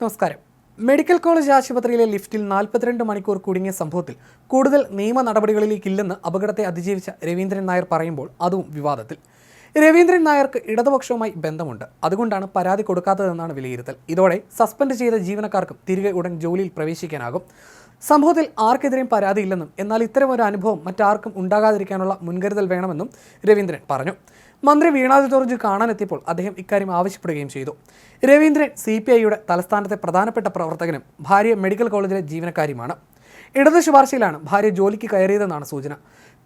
നമസ്കാരം. Medical college ആശുപത്രിയിലെ ലിഫ്റ്റിൽ നാൽപ്പത്തിരണ്ട് മണിക്കൂർ കുടുങ്ങിയ സംഭവത്തിൽ കൂടുതൽ നിയമ നടപടികളിലേക്കില്ലെന്ന് അപകടത്തെ അതിജീവിച്ച രവീന്ദ്രൻ നായർ പറയുമ്പോൾ അതും വിവാദത്തിൽ. രവീന്ദ്രൻ നായർക്ക് ഇടതുപക്ഷവുമായി ബന്ധമുണ്ട്. അതുകൊണ്ടാണ് പരാതി കൊടുക്കാത്തതെന്നാണ് വിലയിരുത്തൽ. ഇതോടെ സസ്പെൻഡ് ചെയ്ത ജീവനക്കാർക്കും തിരികെ ഉടൻ ജോലിയിൽ പ്രവേശിക്കാനാകും. സംഭവത്തിൽ ആർക്കെതിരെയും പരാതിയില്ലെന്നും എന്നാൽ ഇത്തരം ഒരു അനുഭവം മറ്റാർക്കും ഉണ്ടാകാതിരിക്കാനുള്ള മുൻകരുതൽ വേണമെന്നും രവീന്ദ്രൻ പറഞ്ഞു. മന്ത്രി വീണാ ജോർജ് കാണാനെത്തിയപ്പോൾ അദ്ദേഹം ഇക്കാര്യം ആവശ്യപ്പെടുകയും ചെയ്തു. രവീന്ദ്രൻ സി പി ഐയുടെ തലസ്ഥാനത്തെ പ്രധാനപ്പെട്ട പ്രവർത്തകനും ഭാര്യ മെഡിക്കൽ കോളേജിലെ ജീവനക്കാരിയുമാണ്. ഇടത് ശുപാർശയിലാണ് ഭാര്യ ജോലിക്ക് കയറിയതെന്നാണ് സൂചന.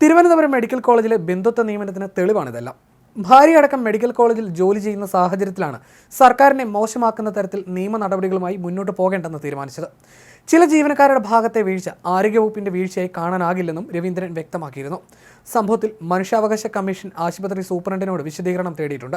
തിരുവനന്തപുരം മെഡിക്കൽ കോളേജിലെ ബന്ധുത്വ നിയമനത്തിന് തെളിവാണിതെല്ലാം. ഭാര്യയടക്കം മെഡിക്കൽ കോളേജിൽ ജോലി ചെയ്യുന്ന സാഹചര്യത്തിലാണ് സർക്കാരിനെ മോശമാക്കുന്ന തരത്തിൽ നിയമ നടപടികളുമായി മുന്നോട്ട് പോകേണ്ടെന്ന് തീരുമാനിച്ചത്. ചില ജീവനക്കാരുടെ ഭാഗത്തെ വീഴ്ച ആരോഗ്യവകുപ്പിന്റെ വീഴ്ചയായി കാണാനാകില്ലെന്നും രവീന്ദ്രൻ വ്യക്തമാക്കിയിരുന്നു. സംഭവത്തിൽ മനുഷ്യാവകാശ കമ്മീഷൻ ആശുപത്രി സൂപ്രണ്ടിനോട് വിശദീകരണം തേടിയിട്ടുണ്ട്.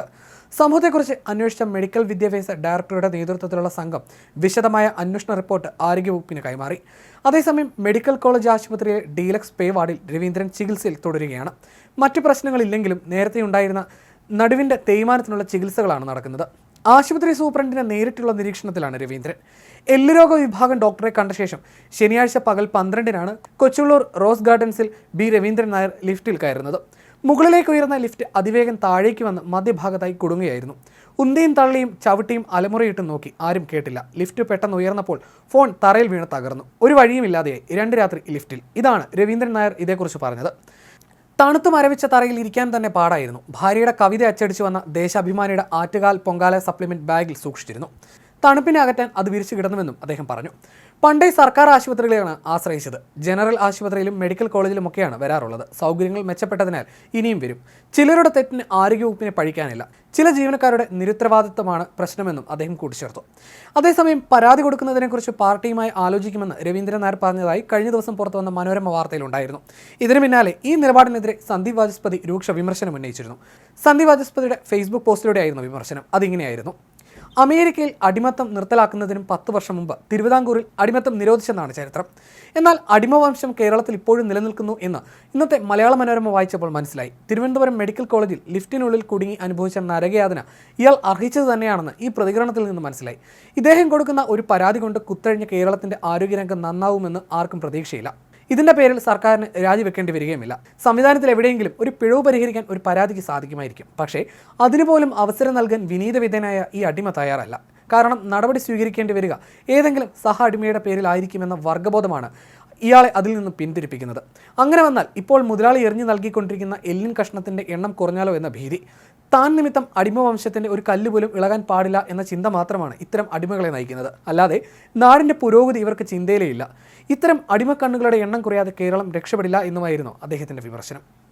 സംഭവത്തെക്കുറിച്ച് അന്വേഷിച്ച മെഡിക്കൽ വിദ്യാഭ്യാസ ഡയറക്ടറുടെ നേതൃത്വത്തിലുള്ള സംഘം വിശദമായ അന്വേഷണ റിപ്പോർട്ട് ആരോഗ്യവകുപ്പിന് കൈമാറി. അതേസമയം മെഡിക്കൽ കോളേജ് ആശുപത്രിയിലെ ഡീലക്സ് പേ വാർഡിൽ രവീന്ദ്രൻ ചികിത്സയിൽ തുടരുകയാണ്. മറ്റു പ്രശ്നങ്ങളില്ലെങ്കിലും നേരത്തെ ഉണ്ടായിരുന്ന നടുവിന്റെ തേയ്മാനത്തിനുള്ള ചികിത്സകളാണ് നടക്കുന്നത്. ആശുപത്രി സൂപ്രണ്ടിന്റെ നേരിട്ടുള്ള നിരീക്ഷണത്തിലാണ് രവീന്ദ്രൻ. എല്ലുരോഗ വിഭാഗം ഡോക്ടറെ കണ്ട ശേഷം ശനിയാഴ്ച പകൽ പന്ത്രണ്ടിനാണ് കൊച്ചുള്ളൂർ റോസ് ഗാർഡൻസിൽ ബി രവീന്ദ്രൻ നായർ ലിഫ്റ്റിൽ കയറുന്നത്. മുകളിലേക്ക് ഉയർന്ന ലിഫ്റ്റ് അതിവേഗം താഴേക്ക് വന്ന് മധ്യഭാഗത്തായി കുടുങ്ങുകയായിരുന്നു. ഉന്തിയും തള്ളിയും ചവിട്ടിയും അലമുറയിട്ട് നോക്കി ആരും കേട്ടില്ല. ലിഫ്റ്റ് പെട്ടെന്ന് ഉയർന്നപ്പോൾ ഫോൺ തറയിൽ വീണ് തകർന്നു. ഒരു വഴിയും ഇല്ലാതെയായി രണ്ട് രാത്രി ലിഫ്റ്റിൽ. ഇതാണ് രവീന്ദ്രൻ നായർ ഇതേക്കുറിച്ച് പറഞ്ഞത്. തണുത്തു മരവിച്ച തറയിൽ ഇരിക്കാൻ തന്നെ പാടായിരുന്നു. ഭാര്യയുടെ കവിത അച്ചടിച്ചു വന്ന ദേശാഭിമാനിയുടെ ആറ്റുകാൽ പൊങ്കാല സപ്ലിമെന്റ് ബാഗിൽ സൂക്ഷിച്ചിരുന്നു. തണുപ്പിനെ അകറ്റാൻ അത് വിരിച്ചു കിടന്നുവെന്നും അദ്ദേഹം പറഞ്ഞു. പണ്ടേ സർക്കാർ ആശുപത്രികളെയാണ് ആശ്രയിച്ചത്. ജനറൽ ആശുപത്രിയിലും മെഡിക്കൽ കോളേജിലുമൊക്കെയാണ് വരാറുള്ളത്. സൗകര്യങ്ങൾ മെച്ചപ്പെട്ടതിനാൽ ഇനിയും വരും. ചിലരുടെ തെറ്റിന് ആരോഗ്യവകുപ്പിനെ പഴിക്കാനില്ല. ചില ജീവനക്കാരുടെ നിരുത്തരവാദിത്വമാണ് പ്രശ്നമെന്നും അദ്ദേഹം കൂട്ടിച്ചേർത്തു. അതേസമയം പരാതി കൊടുക്കുന്നതിനെക്കുറിച്ച് പാർട്ടിയുമായി ആലോചിക്കുമെന്ന് രവീന്ദ്രൻ നായർ പറഞ്ഞതായി കഴിഞ്ഞ ദിവസം പുറത്തു വന്ന മനോരമ വാർത്തയിലുണ്ടായിരുന്നു ഇതിനു പിന്നാലെ ഈ നിലപാടിനെതിരെ സന്ദീപ് വാചസ്പതി രൂക്ഷ വിമർശനം ഉന്നയിച്ചിരുന്നു. സന്ദീപ് വാചസ്പതിയുടെ ഫേസ്ബുക്ക് പോസ്റ്റിലൂടെയായിരുന്നു വിമർശനം. അതിങ്ങനെയായിരുന്നു. അമേരിക്കയിൽ അടിമത്തം നിർത്തലാക്കുന്നതിനും പത്ത് വർഷം മുമ്പ് തിരുവിതാംകൂറിൽ അടിമത്തം നിരോധിച്ചെന്നാണ് ചരിത്രം. എന്നാൽ അടിമവംശം കേരളത്തിൽ ഇപ്പോഴും നിലനിൽക്കുന്നു എന്ന് ഇന്നത്തെ മലയാള മനോരമ വായിച്ചപ്പോൾ മനസ്സിലായി. തിരുവനന്തപുരം മെഡിക്കൽ കോളേജിൽ ലിഫ്റ്റിനുള്ളിൽ കുടുങ്ങി അനുഭവിച്ച നരകയാതന ഇയാൾ അർഹിച്ചത് തന്നെയാണെന്ന് ഈ പ്രതികരണത്തിൽ നിന്ന് മനസ്സിലായി. ഇദ്ദേഹം കൊടുക്കുന്ന ഒരു പരാതി കൊണ്ട് കുത്തഴിഞ്ഞ കേരളത്തിന്റെ ആരോഗ്യരംഗം നന്നാവുമെന്ന് ആർക്കും പ്രതീക്ഷയില്ല. ഇതിന്റെ പേരിൽ സർക്കാരിന് രാജിവെക്കേണ്ടി വരികയുമില്ല. സംവിധാനത്തിൽ എവിടെയെങ്കിലും ഒരു പിഴവ് പരിഹരിക്കാൻ ഒരു പരാതിക്ക് സാധിക്കുമായിരിക്കും. പക്ഷേ അതിനുപോലും അവസരം നൽകാൻ വിനീതവിധേയനായ ഈ അടിമ തയ്യാറല്ല. കാരണം നടപടി സ്വീകരിക്കേണ്ടി വരിക ഏതെങ്കിലും സഹ അടിമയുടെ പേരിലായിരിക്കുമെന്ന വർഗബോധമാണ് ഇയാളെ അതിൽ നിന്ന് പിന്തിരിപ്പിക്കുന്നത്. അങ്ങനെ വന്നാൽ ഇപ്പോൾ മുതലാളി എറിഞ്ഞു നൽകിക്കൊണ്ടിരിക്കുന്ന എല്ലിൻ കഷ്ണത്തിന്റെ എണ്ണം കുറഞ്ഞാലോ എന്ന ഭീതി. താൻ നിമിത്തം അടിമവംശത്തിന്റെ ഒരു കല്ല് പോലും ഇളകാൻ പാടില്ല എന്ന ചിന്ത മാത്രമാണ് ഇത്തരം അടിമകളെ നയിക്കുന്നത്. അല്ലാതെ നാടിന്റെ പുരോഗതി ഇവർക്ക് ചിന്തയിലേ ഇല്ല. ഇത്തരം അടിമക്കണ്ണുകളുടെ എണ്ണം കുറയാതെ കേരളം രക്ഷപ്പെടില്ല എന്നുമായിരുന്നു അദ്ദേഹത്തിന്റെ വിമർശനം.